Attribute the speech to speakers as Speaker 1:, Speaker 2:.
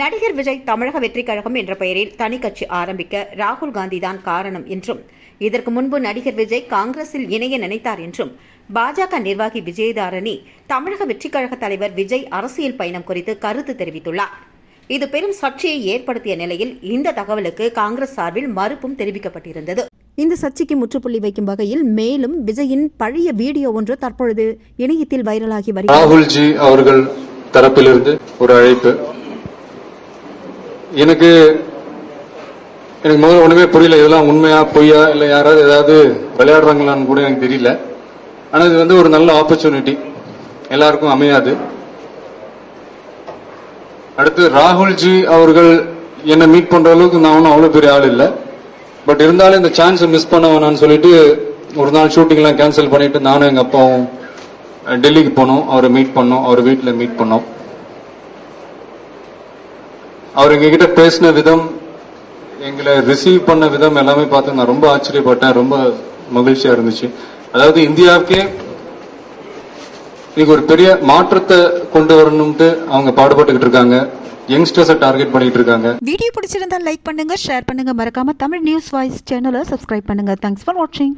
Speaker 1: நடிகர் விஜய் தமிழக வெற்றிக் கழகம் என்ற பெயரில் தனி கட்சி ஆரம்பிக்க ராகுல் காந்தி தான் காரணம் என்றும் இதற்கு முன்பு நடிகர் விஜய் காங்கிரஸில் இணைய நினைத்தார் என்றும் பாஜக நிர்வாகி விஜயதாரணி தமிழக வெற்றிக் கழக தலைவர் விஜய் அரசியல் பயணம் குறித்து கருத்து தெரிவித்துள்ளார். இது பெரும் சர்ச்சையை ஏற்படுத்திய நிலையில் இந்த தகவலுக்கு காங்கிரஸ் சார்பில் மறுப்பும் தெரிவிக்கப்பட்டிருந்தது. இந்த சர்ச்சைக்கு முற்றுப்புள்ளி வைக்கும் வகையில் மேலும் விஜயின் பழைய வீடியோ ஒன்று தற்பொழுது இணையத்தில் வைரலாகி வருகிறது.
Speaker 2: ராகுல்ஜி அவர்கள் தரப்பிலிருந்து ஒரு அழைப்பு. எனக்கு எனக்கு முதல்ல ஒண்ணுமே புரியல. இதெல்லாம் உண்மையா பொய்யா இல்ல யாராவது ஏதாவது விளையாடுறாங்களான்னு கூட எனக்கு தெரியல. ஆனா இது வந்து ஒரு நல்ல ஆப்பர்ச்சுனிட்டி எல்லாருக்கும் அமையாது. அடுத்து ராகுல்ஜி அவர்கள் என்னை மீட் பண்ற அளவுக்கு நான் ஒன்றும் அவ்வளவு பெரிய ஆள் இல்லை. பட் இருந்தாலும் இந்த சான்ஸை மிஸ் பண்ண வேணாம்னு சொல்லிட்டு ஒரு நாள் ஷூட்டிங்லாம் கேன்சல் பண்ணிட்டு நானும் எங்க அப்பாவும் டெல்லிக்கு போனோம். அவரை மீட் பண்ணோம். அவர் வீட்டில் மீட் பண்ணோம். அவர் எங்ககிட்ட பேசின விதம் எங்களை ரிசீவ் பண்ண விதம் எல்லாமே பார்த்து நான் ரொம்ப ஆச்சரியப்பட்டேன் ரொம்ப மகிழ்ச்சியா இருந்துச்சு. அதாவது இந்தியாவுக்கே இன்னைக்கு ஒரு பெரிய மாற்றத்தை கொண்டு வரணும்ட்டு அவங்க பாடுபட்டுக்கிட்டு இருக்காங்க. யங்ஸ்டர்ஸை டார்கெட் பண்ணிட்டு இருக்காங்க.
Speaker 3: வீடியோ பிடிச்சிருந்தா லைக் பண்ணுங்க ஷேர் பண்ணுங்க. மறக்காம தமிழ் நியூஸ் வாய்ஸ் சேனலை சப்ஸ்கிரைப் பண்ணுங்க. தேங்க்ஸ் ஃபார் வாட்சிங்